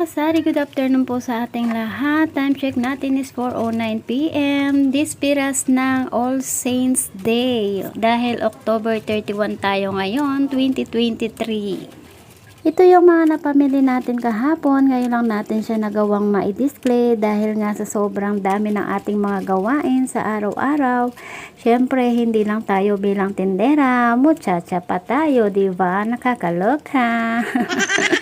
kasari, good afternoon po sa ating lahat. Time check natin is 4.09pm. This piras ng All Saints Day. Dahil October 31 tayo ngayon, 2023. Ito yung mga napamili natin kahapon. Ngayon lang natin siya nagawang ma-display dahil nga sa sobrang dami ng ating mga gawain sa araw-araw. Siyempre, hindi lang tayo bilang tindera. Muchacha pa tayo, di ba? Nakakaloka.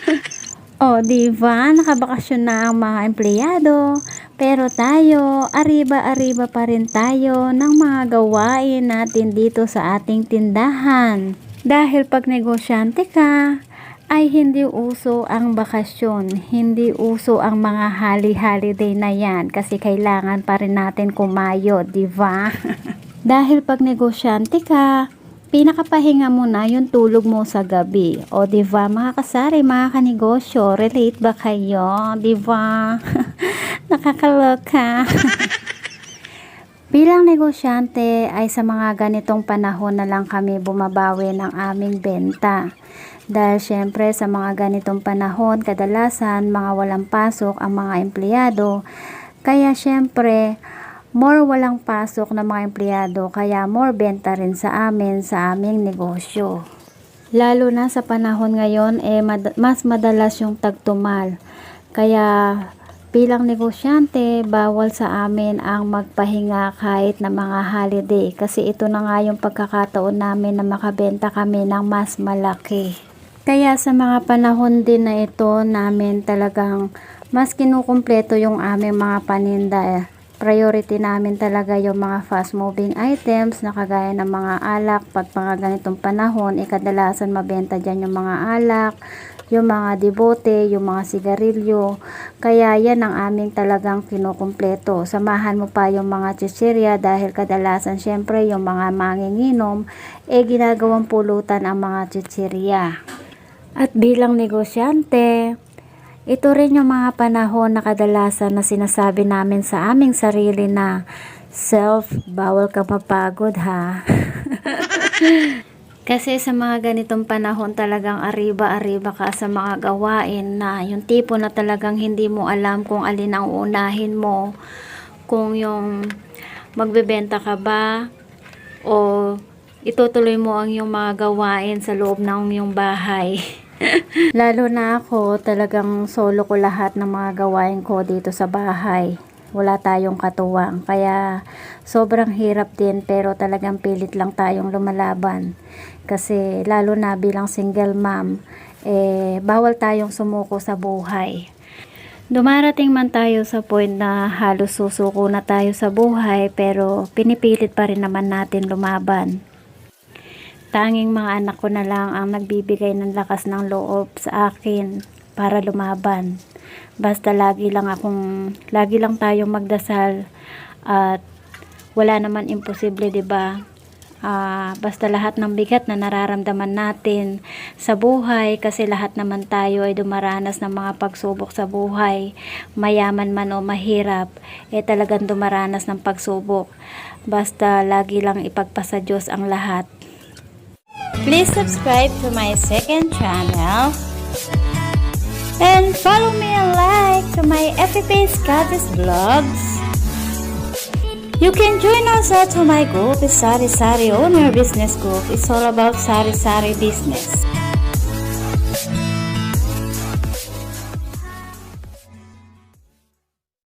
O, di ba? Nakabakasyon na ang mga empleyado. Pero tayo, ariba-ariba pa rin tayo ng mga gawain natin dito sa ating tindahan. Dahil pag negosyante ka, ay hindi uso ang bakasyon. Hindi uso ang mga hali-holiday na yan kasi kailangan pa rin natin kumayo, di ba? Dahil pag negosyante ka, pinakapahinga mo na yung tulog mo sa gabi. O ba mga kasari, mga kanegosyo, relate ba kayo? Ba? Nakakaloka. Bilang negosyante ay sa mga ganitong panahon na lang kami bumabawi ng aming benta. Dahil syempre sa mga ganitong panahon, kadalasan mga walang pasok ang mga empleyado. Kaya syempre, more walang pasok na mga empleyado kaya more benta rin sa amin sa aming negosyo. Lalo na sa panahon ngayon eh mad- mas madalas yung tagtumal. Kaya bilang negosyante, bawal sa amin ang magpahinga kahit na mga holiday kasi ito na nga yung pagkakataon namin na makabenta kami ng mas malaki. Kaya sa mga panahon din na ito namin talagang mas kinukumpleto yung aming mga paninda eh priority namin talaga yung mga fast moving items na kagaya ng mga alak pag mga ganitong panahon ikadalasan mabenta dyan yung mga alak yung mga debote, yung mga sigarilyo. Kaya yan ang aming talagang kinukumpleto. Samahan mo pa yung mga chichirya dahil kadalasan syempre yung mga manginginom eh ginagawang pulutan ang mga chichirya. At bilang negosyante ito rin yung mga panahon na kadalasan na sinasabi namin sa aming sarili na self, bawal ka mapagod ha. Kasi sa mga ganitong panahon talagang ariba-ariba ka sa mga gawain na yung tipo na talagang hindi mo alam kung alin ang unahin mo. Kung yung magbebenta ka ba o itutuloy mo ang yung mga gawain sa loob ng yung bahay. Lalo na ako, talagang solo ko lahat ng mga gawain ko dito sa bahay. Wala tayong katuwang. Kaya sobrang hirap din pero talagang pilit lang tayong lumalaban. Kasi lalo na bilang single mom, eh, bawal tayong sumuko sa buhay. Dumarating man tayo sa point na halos susuko na tayo sa buhay pero pinipilit pa rin naman natin lumaban. Tanging mga anak ko na lang ang nagbibigay ng lakas ng loob sa akin para lumaban. Basta lagi lang akong, lagi lang tayong magdasal at wala naman imposible, 'di ba? Ah, basta lahat ng bigat na nararamdaman natin sa buhay kasi lahat naman tayo ay dumaranas ng mga pagsubok sa buhay mayaman man o mahirap eh talagang dumaranas ng pagsubok basta lagi lang ipagpasa Diyos ang lahat Please subscribe to my second channel and follow me and like to my FP Goddess blogs. You can join also to my group, Sari Sari Owner Business Group. It's all about Sari Sari business.